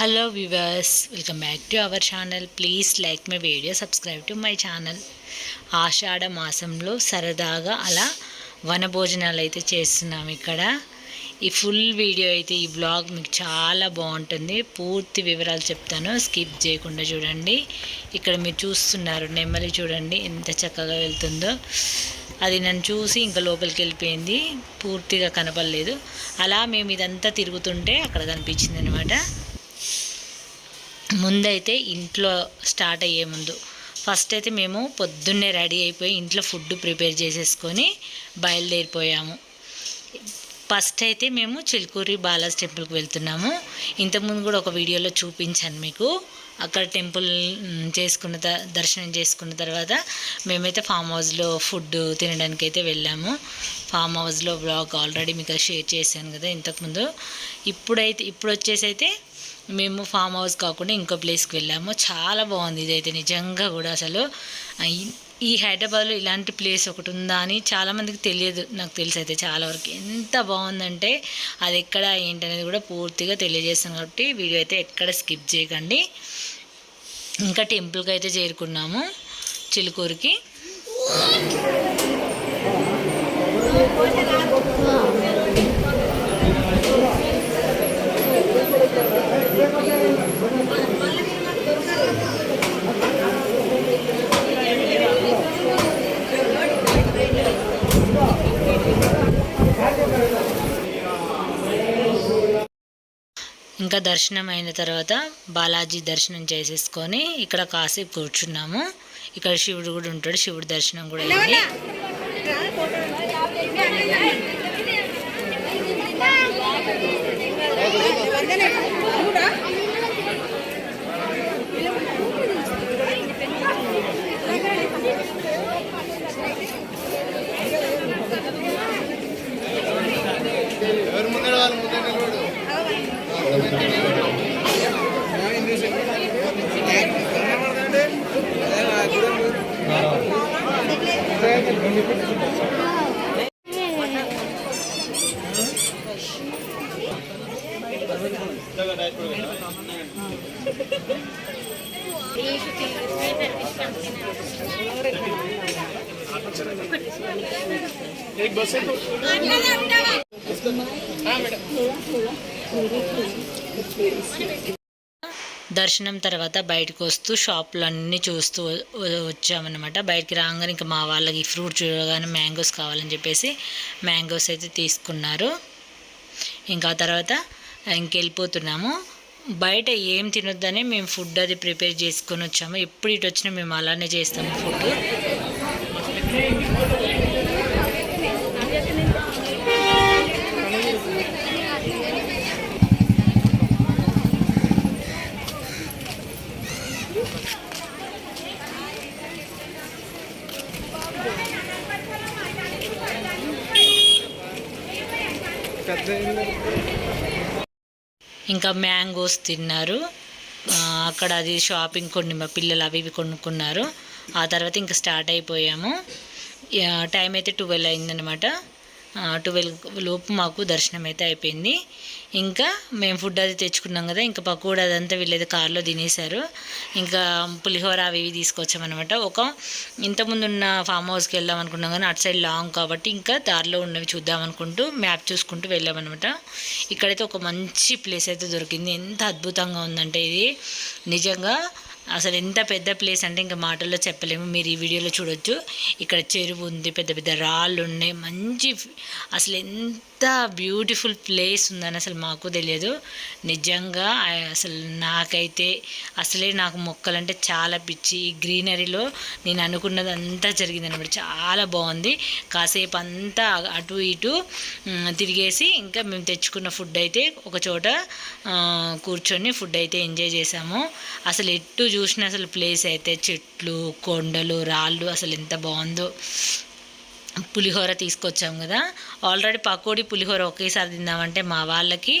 Hello viewers welcome back to our channel please like my video subscribe to my channel ఆషాఢ మాసంలో సరదాగా అలా వనభోజనాలు అయితే చేస్తున్నాం ఇక్కడ. ఈ ఫుల్ వీడియో అయితే ఈ బ్లాగ్ మీకు చాలా బాగుంటుంది. పూర్తి వివరాలు చెప్తాను. స్కిప్ చేయకుండా చూడండి. ఇక్కడ మీరు చూస్తున్నారు నెమ్మలి చూడండి ఎంత చక్కగా వెళ్తుందో. అది నన్ను చూసి ఇంకా లోపలికి వెళ్ళిపోయింది. పూర్తిగా కనపడలేదు. అలా మేము ఇదంతా తిరుగుతుంటే అక్కడ కనిపించింది అనమాట ముందైతే ఇంట్లో స్టార్ట్ అయ్యే ముందు. ఫస్ట్ అయితే మేము పొద్దున్నే రెడీ అయిపోయి ఇంట్లో ఫుడ్ ప్రిపేర్ చేసేసుకొని బయలుదేరిపోయాము. ఫస్ట్ అయితే మేము చిలుకూరి బాలాజీ టెంపుల్కి వెళ్తున్నాము. ఇంతకుముందు కూడా ఒక వీడియోలో చూపించాను మీకు. అక్కడ టెంపుల్ చేసుకున్న త- దర్శనం చేసుకున్న తర్వాత మేమైతే ఫామ్ హౌస్లో ఫుడ్ తినడానికి అయితే వెళ్ళాము. ఫామ్ హౌస్లో బ్లాగ్ ఆల్రెడీ మీకు షేర్ చేశాను కదా ఇంతకుముందు ఇప్పుడైతే ఇప్పుడు వచ్చేసి అయితే మేము ఫామ్ హౌస్ కాకుండా ఇంకో ప్లేస్కి వెళ్ళాము. చాలా బాగుంది ఇదైతే నిజంగా కూడా అసలు. ఈ- ఈ హైదరాబాద్లో ఇలాంటి ప్లేస్ ఒకటి ఉందా అని చాలామందికి తెలియదు నాకు తెలిసి అయితే చాలా వరకు. ఎంత బాగుందంటే అది ఎక్కడ ఏంటనేది కూడా పూర్తిగా తెలియజేస్తాను కాబట్టి వీడియో అయితే ఎక్కడ స్కిప్ చేయకండి. ఇంకా టెంపుల్కి అయితే చేరుకున్నాము చిలుకూరుకి ఇంకా దర్శనం అయిన తర్వాత బాలాజీ దర్శనం చేసేసుకొని ఇక్కడ కాసేపు కూర్చున్నాము. ఇక్కడ శివుడు కూడా ఉంటాడు. శివుడి దర్శనం కూడా అయింది. దర్శనం తర్వాత బయటకు వస్తూ షాపులు అన్నీ చూస్తూ వచ్చామన్నమాట. బయటికి రాగానే ఇంకా మా వాళ్ళకి ఫ్రూట్ చూడగానే మ్యాంగోస్ కావాలని చెప్పేసి మ్యాంగోస్ అయితే తీసుకున్నారు. ఇంకా తర్వాత ఇంకెళ్ళిపోతున్నాము. బయట ఏం తినొద్దని మేము ఫుడ్ అది ప్రిపేర్ చేసుకొని వచ్చాము. ఎప్పుడు ఇటు వచ్చినా మేము అలానే చేస్తాము ఫుడ్ ఇంకా మ్యాంగోస్ తిన్నారు. అక్కడ అది షాపింగ్ కొన్ని మా పిల్లలు అవి ఇవి కొనుక్కున్నారు. ఆ తర్వాత ఇంకా స్టార్ట్ అయిపోయాము. టైం అయితే ట్వెల్వ్ అయిందనమాట ట్వెల్వ్ లోపు మాకు దర్శనం అయితే అయిపోయింది. ఇంకా మేము ఫుడ్ అది తెచ్చుకున్నాం కదా ఇంకా పకోడా అదంతా వీళ్ళైతే కార్లో తినేశారు. ఇంకా పులిహోర అవి ఇవి తీసుకొచ్చామన్నమాట. ఒక ఇంతకుముందు ఉన్న ఫామ్ హౌస్కి వెళ్దాం అనుకున్నాం కానీ అటు సైడ్ లాంగ్ కాబట్టి ఇంకా దారిలో ఉన్నవి చూద్దాం అనుకుంటూ మ్యాప్ చూసుకుంటూ వెళ్ళామన్నమాట. ఇక్కడైతే ఒక మంచి ప్లేస్ అయితే దొరికింది. ఎంత అద్భుతంగా ఉందంటే ఇది. నిజంగా అసలు ఎంత పెద్ద ప్లేస్ అంటే ఇంకా మాటల్లో చెప్పలేము. మీరు ఈ వీడియోలో చూడొచ్చు. ఇక్కడ చెరువు ఉంది పెద్ద పెద్ద రాళ్ళు ఉన్నాయి. మంచి అసలు ఎంత బ్యూటిఫుల్ ప్లేస్ ఉందని అసలు మాకు తెలియదు. నిజంగా అసలు నాకైతే అసలే నాకు మొక్కలంటే చాలా పిచ్చి. ఈ గ్రీనరీలో నేను అనుకున్నది అంతా జరిగింది అనమాట చాలా బాగుంది. కాసేపు అంతా అటు ఇటు తిరిగేసి ఇంకా మేము తెచ్చుకున్న ఫుడ్ అయితే ఒక చోట కూర్చొని ఫుడ్ అయితే ఎంజాయ్ చేసాము. అసలు ఎటు చూసిన అసలు ప్లేస్ అయితే చెట్లు కొండలు రాళ్ళు అసలు ఎంత బాగుందో. పులిహోర తీసుకొచ్చాం కదా. ఆల్రెడీ పకోడీ పులిహోర ఒకేసారి తిందామంటే మా వాళ్ళకి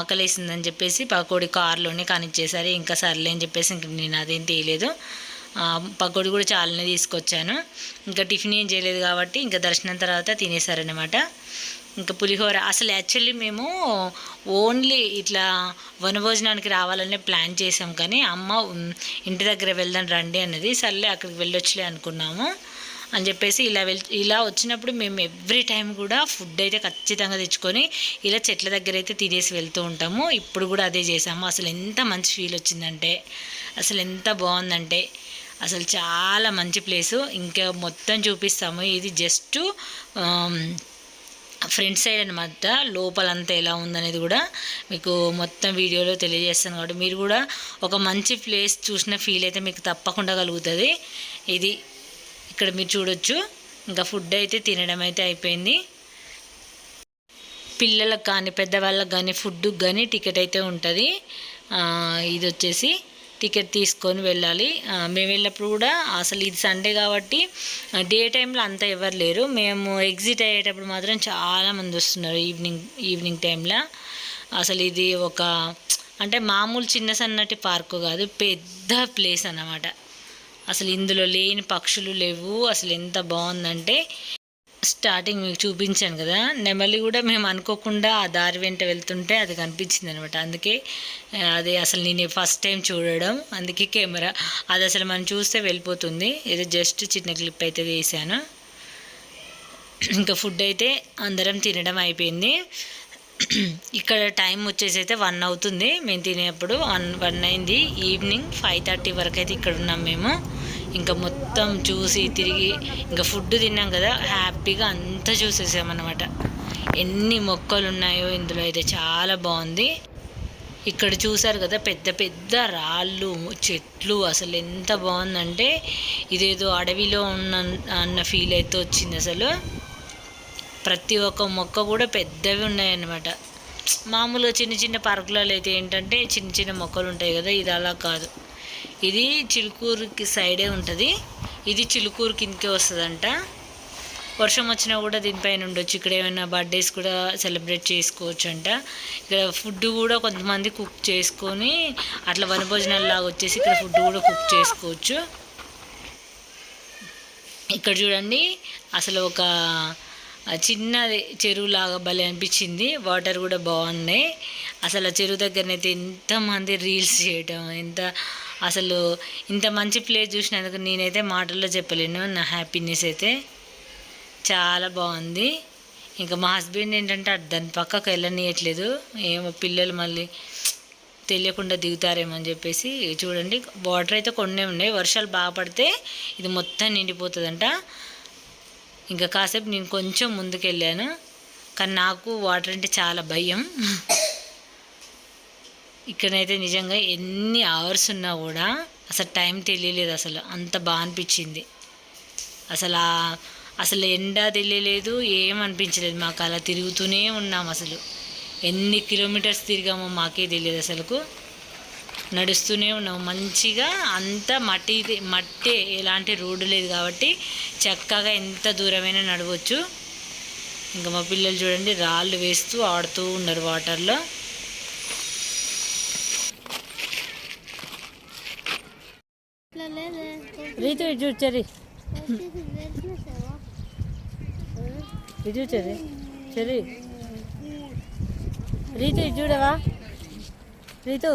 ఆకలేసిందని చెప్పేసి పకోడీ కార్లోనే కానిచ్చేసారు. ఇంకా సర్లే అని చెప్పేసి ఇంక నేను అదేం తీయలేదు. పకోడీ కూడా చాలానే తీసుకొచ్చాను. ఇంకా టిఫిన్ ఏం చేయలేదు కాబట్టి ఇంకా దర్శనం తర్వాత తినేసారనమాట ఇంకా పులిహోర. అసలు యాక్చువల్లీ మేము ఓన్లీ ఇట్లా వనభోజనానికి రావాలనే ప్లాన్ చేసాం. కానీ అమ్మ ఇంటి దగ్గర వెళ్దాం రండి అన్నది. సర్లే అక్కడికి వెళ్ళొచ్చులే అనుకున్నాము. అని చెప్పేసి ఇలా వెళ్ ఇలా వచ్చినప్పుడు మేము ఎవ్రీ టైం కూడా ఫుడ్ అయితే ఖచ్చితంగా తెచ్చుకొని ఇలా చెట్ల దగ్గర అయితే తినేసి వెళ్తూ ఉంటాము. ఇప్పుడు కూడా అదే చేసాము. అసలు ఎంత మంచి ఫీల్ వచ్చిందంటే అసలు ఎంత బాగుందంటే అసలు చాలా మంచి ప్లేసు. ఇంకా మొత్తం చూపిస్తాము. ఇది జస్ట్ ఫ్రంట్ సైడ్ అనమాట లోపలంతా ఎలా ఉందనేది కూడా మీకు మొత్తం వీడియోలో తెలియజేస్తాను కాబట్టి మీరు కూడా ఒక మంచి ప్లేస్ చూసిన ఫీల్ అయితే మీకు తప్పకుండా కలుగుతుంది. ఇది ఇక్కడ మీరు చూడొచ్చు. ఇంకా ఫుడ్ అయితే తినడం అయితే అయిపోయింది. పిల్లలకు కానీ పెద్దవాళ్ళకి కానీ ఫుడ్కి కానీ టికెట్ అయితే ఉంటుంది. ఇది వచ్చేసి టికెట్ తీసుకొని వెళ్ళాలి. మేము వెళ్ళినప్పుడు కూడా అసలు ఇది సండే కాబట్టి డే టైంలో అంత ఎవరు లేరు. మేము ఎగ్జిట్ అయ్యేటప్పుడు మాత్రం చాలా మంది వస్తున్నారు ఈవినింగ్ ఈవినింగ్ టైంలో అసలు ఇది ఒక అంటే మామూలు చిన్న సన్నటి పార్కు కాదు పెద్ద ప్లేస్ అన్నమాట. అసలు ఇందులో లేని పక్షులు లేవు. అసలు ఎంత బాగుందంటే స్టార్టింగ్ మీకు చూపించాను కదా. నెమలి కూడా మేము అనుకోకుండా ఆ దారి వెంట వెళ్తుంటే అది కనిపించింది అనమాట అందుకే అది అసలు నేను ఫస్ట్ టైం చూడడం. అందుకే కెమెరా అది అసలు మనం చూస్తే వెళ్ళిపోతుంది. ఏదో జస్ట్ చిన్న క్లిప్ అయితే తీసాను ఇంకా ఫుడ్ అయితే అందరం తినడం అయిపోయింది. ఇక్కడ టైం వచ్చేసి అయితే వన్ అవుతుంది. మేము తినేప్పుడు వన్ వన్ అయింది. ఈవినింగ్ ఫైవ్ థర్టీ వరకు అయితే ఇక్కడ ఉన్నాం మేము. ఇంకా మొత్తం మొత్తం చూసి తిరిగి ఇంకా ఫుడ్ తిన్నాం కదా హ్యాపీగా అంతా చూసేసామన్నమాట. ఎన్ని మొక్కలు ఉన్నాయో ఇందులో అయితే చాలా బాగుంది. ఇక్కడ చూసారు కదా పెద్ద పెద్ద రాళ్ళు చెట్లు అసలు ఎంత బాగుందంటే ఇదేదో అడవిలో ఉన్న అన్న ఫీల్ అయితే వచ్చింది అసలు. ప్రతి ఒక్క మొక్క కూడా పెద్దవి ఉన్నాయన్నమాట. మామూలుగా చిన్న చిన్న పార్కులలో అయితే ఏంటంటే చిన్న చిన్న మొక్కలు ఉంటాయి కదా ఇది అలా కాదు. ఇది చిలుకూరుకి సైడే ఉంటుంది. ఇది చిలుకూరు కిందకే వస్తుందంట. వర్షం వచ్చినా కూడా దీనిపైన ఉండొచ్చు. ఇక్కడ ఏమైనా బర్త్డేస్ కూడా సెలబ్రేట్ చేసుకోవచ్చు అంట ఇక్కడ ఫుడ్ కూడా కొంతమంది కుక్ చేసుకొని అట్లా వనభోజనాలు లాగా వచ్చేసి ఇక్కడ ఫుడ్ కూడా కుక్ చేసుకోవచ్చు. ఇక్కడ చూడండి అసలు ఒక చిన్న చెరువులాగా భలే అనిపించింది. వాటర్ కూడా బాగున్నాయి. అసలు ఆ చెరువు దగ్గరనైతే ఎంతమంది రీల్స్ చేయటం ఎంత అసలు ఇంత మంచి ప్లేస్ చూసినందుకు నేనైతే మాటల్లో చెప్పలేను. నా హ్యాపీనెస్ అయితే చాలా బాగుంది. ఇంకా మా హస్బెండ్ ఏంటంటే అటు దాని పక్కకు వెళ్ళనీయట్లేదు. ఏమో పిల్లలు మళ్ళీ తెలియకుండా దిగుతారేమో అని చెప్పేసి చూడండి. వాటర్ అయితే కొన్ని ఉన్నాయి. వర్షాలు బాగా పడితే ఇది మొత్తం నిండిపోతుందంట. ఇంకా కాసేపు నేను కొంచెం ముందుకు వెళ్ళాను కానీ నాకు వాటర్ అంటే చాలా భయం. ఇక్కడైతే నిజంగా ఎన్ని అవర్స్ ఉన్నా కూడా అసలు టైం తెలియలేదు అసలు. అంత బాగా అనిపించింది. అసలు అసలు ఎండ తెలియలేదు ఏం అనిపించలేదు మాకు. అలా తిరుగుతూనే ఉన్నాం అసలు. ఎన్ని కిలోమీటర్స్ తిరిగామో మాకే తెలియదు అసలుకు. నడుస్తూనే ఉన్నాము మంచిగా అంత మట్టి మట్టే ఎలాంటి రోడ్డు లేదు కాబట్టి చక్కగా ఎంత దూరమైనా నడవచ్చు. ఇంకా మా పిల్లలు చూడండి రాళ్ళు వేస్తూ ఆడుతూ ఉన్నారు వాటర్లో ఇట్లా లేదే ఇటు ఇటు చూడు ఇటు చూడు చెరి రీతు ఇటు చూడవా? రీతు.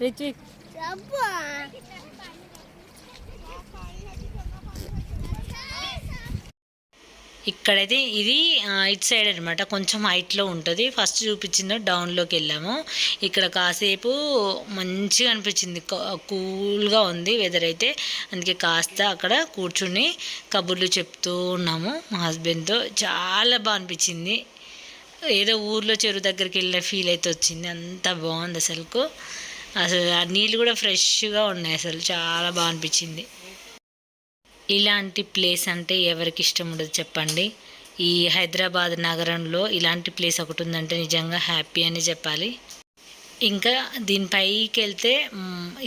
రిత్విక్ ఇక్కడైతే ఇది ఇట్ ఇటు సైడ్ అనమాట కొంచెం హైట్లో ఉంటుంది. ఫస్ట్ చూపించిందో డౌన్లోకి వెళ్ళాము. ఇక్కడ కాసేపు మంచిగా అనిపించింది. కూల్గా ఉంది వెదర్ అయితే. అందుకే కాస్త అక్కడ కూర్చుని కబుర్లు చెప్తూ ఉన్నాము మా హస్బెండ్తో. చాలా బాగా అనిపించింది. ఏదో ఊర్లో చెరువు దగ్గరికి వెళ్ళిన ఫీల్ అయితే వచ్చింది. అంత బాగుంది అసలుకు. అసలు ఆ నీళ్ళు కూడా ఫ్రెష్గా ఉన్నాయి అసలు. చాలా బాగా అనిపించింది. ఇలాంటి ప్లేస్ అంటే ఎవరికి ఇష్టం ఉండదు చెప్పండి. ఈ హైదరాబాద్ నగరంలో ఇలాంటి ప్లేస్ ఒకటి ఉందంటే నిజంగా హ్యాపీ అని చెప్పాలి. ఇంకా దీనిపైకి వెళ్తే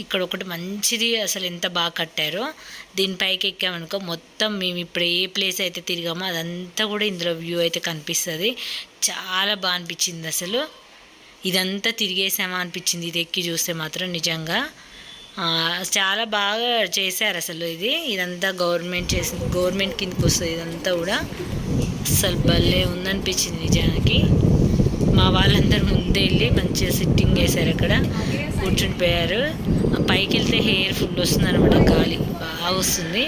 ఇక్కడ ఒకటి మంచిది అసలు ఎంత బాగా కట్టారో దీనిపైకి ఎక్కామనుకో మొత్తం మేము ఇప్పుడు ఏ ప్లేస్ అయితే తిరిగామో అదంతా కూడా ఇందులో వ్యూ అయితే కనిపిస్తుంది. చాలా బాగా అనిపించింది అసలు. ఇదంతా తిరిగేసామా అనిపించింది ఇది ఎక్కి చూస్తే మాత్రం నిజంగా. చాలా బాగా చేశారు అసలు ఇది. ఇదంతా గవర్నమెంట్ చేసింది గవర్నమెంట్ కిందకి వస్తుంది ఇదంతా కూడా. అసలు భలే ఉందనిపించింది నిజానికి. మా వాళ్ళందరూ ముందే వెళ్ళి మంచిగా సిట్టింగ్ వేశారు అక్కడ. కూర్చుండిపోయారు పైకి వెళ్తే హెయిర్ ఫుల్ వస్తుంది అనమాట గాలి బాగా వస్తుంది.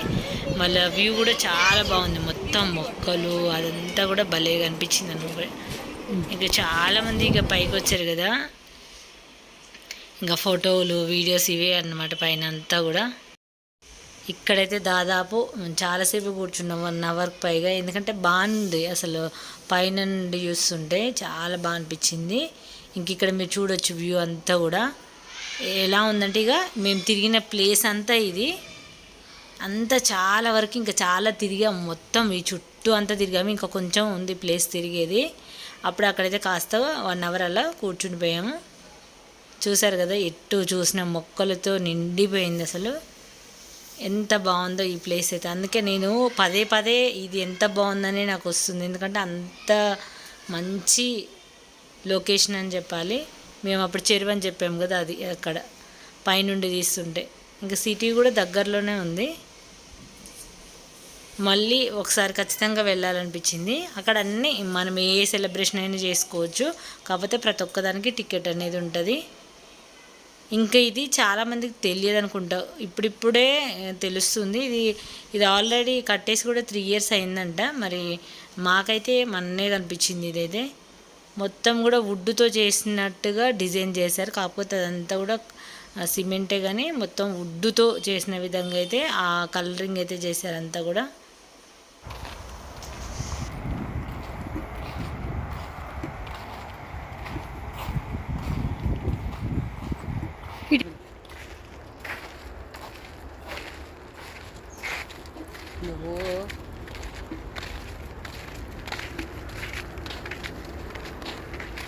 మళ్ళీ వ్యూ కూడా చాలా బాగుంది. మొత్తం మొక్కలు అదంతా కూడా భలేగా అనిపించింది అనమాట ఇంకా చాలామంది ఇక పైకి వచ్చారు కదా. ఇంకా ఫోటోలు వీడియోస్ ఇవే అన్నమాట పైన అంతా కూడా. ఇక్కడైతే దాదాపు చాలాసేపు కూర్చున్నాం వన్ అవర్కి పైగా. ఎందుకంటే బాగుంది అసలు. పైన నుండి చూస్తుంటే చాలా బాగా అనిపించింది. ఇంక ఇక్కడ మీరు చూడొచ్చు వ్యూ అంతా కూడా. ఎలా ఉందంటే ఇక మేము తిరిగిన ప్లేస్ అంతా ఇది. అంతా చాలా వరకు ఇంకా చాలా తిరిగాం. మొత్తం ఈ చుట్టూ అంతా తిరిగాము ఇంకా కొంచెం ఉంది ప్లేస్ తిరిగేది. అప్పుడు అక్కడైతే కాస్త వన్ అవర్ అలా కూర్చుండిపోయాము చూసారు కదా ఎటు చూసిన మొక్కలతో నిండిపోయింది అసలు. ఎంత బాగుందో ఈ ప్లేస్ అయితే. అందుకే నేను పదే పదే ఇది ఎంత బాగుందని నాకు వస్తుంది. ఎందుకంటే అంత మంచి లొకేషన్ అని చెప్పాలి. మేము అప్పుడు చెరువు అని చెప్పాము కదా అది అక్కడ పైనుండి తీస్తుంటే. ఇంకా సిటీ కూడా దగ్గరలోనే ఉంది. మళ్ళీ ఒకసారి ఖచ్చితంగా వెళ్ళాలనిపించింది. అక్కడ అన్నీ మనం ఏ సెలబ్రేషన్ అయినా చేసుకోవచ్చు. కాకపోతే ప్రతి ఒక్కదానికి టికెట్ అనేది ఉంటుంది. ఇంకా ఇది చాలామందికి తెలియదు అనుకుంటా. ఇప్పుడిప్పుడే తెలుస్తుంది. ఇది ఇది ఆల్రెడీ కట్టేసి కూడా త్రీ ఇయర్స్ అయిందంట. మరి మాకైతే మన్నే కనిపించింది ఇదైతే. మొత్తం కూడా వుడ్తో చేసినట్టుగా డిజైన్ చేశారు. కాకపోతే అదంతా కూడా సిమెంటే కానీ మొత్తం వుడ్తో చేసిన విధంగా అయితే ఆ కలరింగ్ అయితే చేశారంతా కూడా.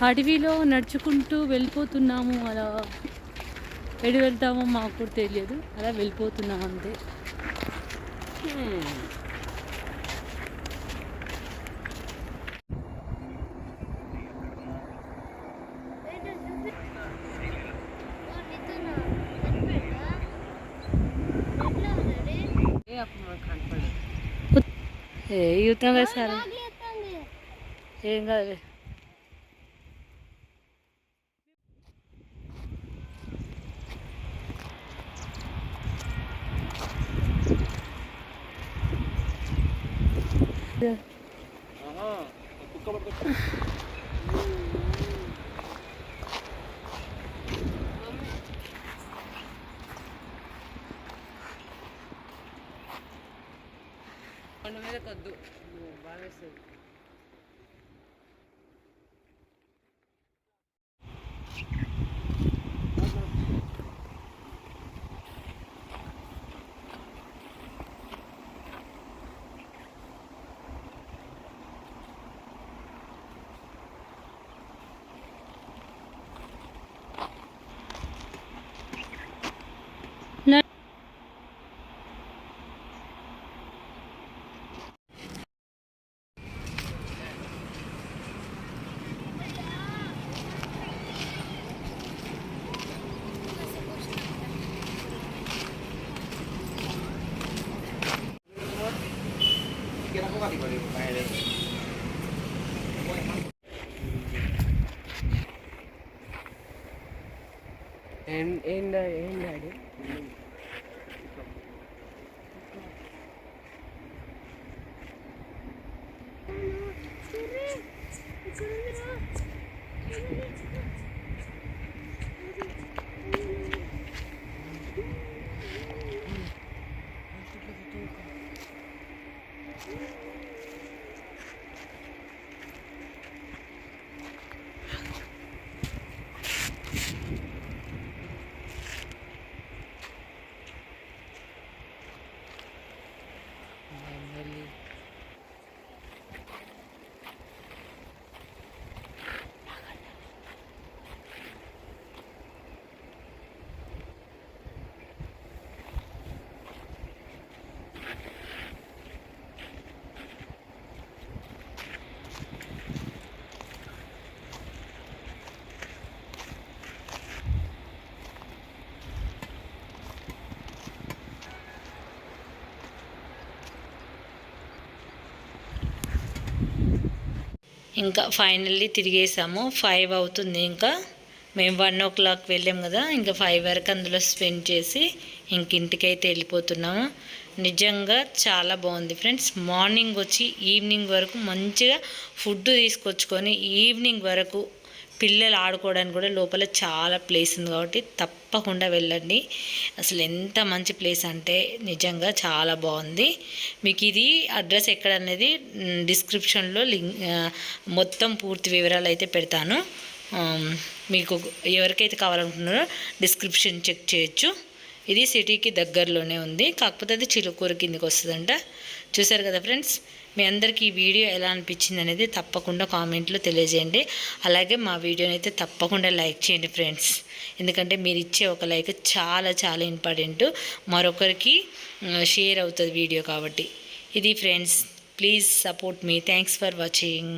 అడవిలో నడుచుకుంటూ వెళ్ళిపోతున్నాము. అలా ఎటు వెళ్తామో మాకు కూడా తెలియదు. అలా వెళ్ళిపోతున్నాం అంతే. ఏ యుద్ధం కదా సార్ ఏం కాదు కొండ మీద కొద్దు బాగా ఏం ఏం ఏం డాడీ? ఇంకా ఫైనల్లీ తిరిగేసాము. ఫైవ్ అవుతుంది ఇంకా. మేము వన్ ఓ క్లాక్ వెళ్ళాం కదా ఇంకా ఫైవ్ వరకు అందులో స్పెండ్ చేసి ఇంక ఇంటికైతే వెళ్ళిపోతున్నాము. నిజంగా చాలా బాగుంది ఫ్రెండ్స్. మార్నింగ్ వచ్చి ఈవినింగ్ వరకు మంచిగా ఫుడ్ తీసుకొచ్చుకొని ఈవినింగ్ వరకు పిల్లలు ఆడుకోవడానికి కూడా లోపల చాలా ప్లేస్ ఉంది కాబట్టి తప్పకుండా వెళ్ళండి. అసలు ఎంత మంచి ప్లేస్ అంటే నిజంగా చాలా బాగుంది. మీకు ఇది అడ్రస్ ఎక్కడ అనేది డిస్క్రిప్షన్లో లింక్ మొత్తం పూర్తి వివరాలు అయితే పెడతాను. మీకు ఎవరికైతే కావాలనుకుంటున్నారో డిస్క్రిప్షన్ చెక్ చేయొచ్చు. ఇది సిటీకి దగ్గరలోనే ఉంది. కాకపోతే అది చిలుకూరు కిందకి వస్తుందంట. చూసారు కదా ఫ్రెండ్స్ మీ అందరికీ ఈ వీడియో ఎలా అనిపించింది అనేది తప్పకుండా కామెంట్లో తెలియజేయండి. అలాగే మా వీడియోని అయితే తప్పకుండా లైక్ చేయండి ఫ్రెండ్స్. ఎందుకంటే మీరు ఇచ్చే ఒక లైక్ చాలా చాలా ఇంపార్టెంట్. మరొకరికి షేర్ అవుతుంది వీడియో కాబట్టి. ఇది friends please support me. Thanks for watching.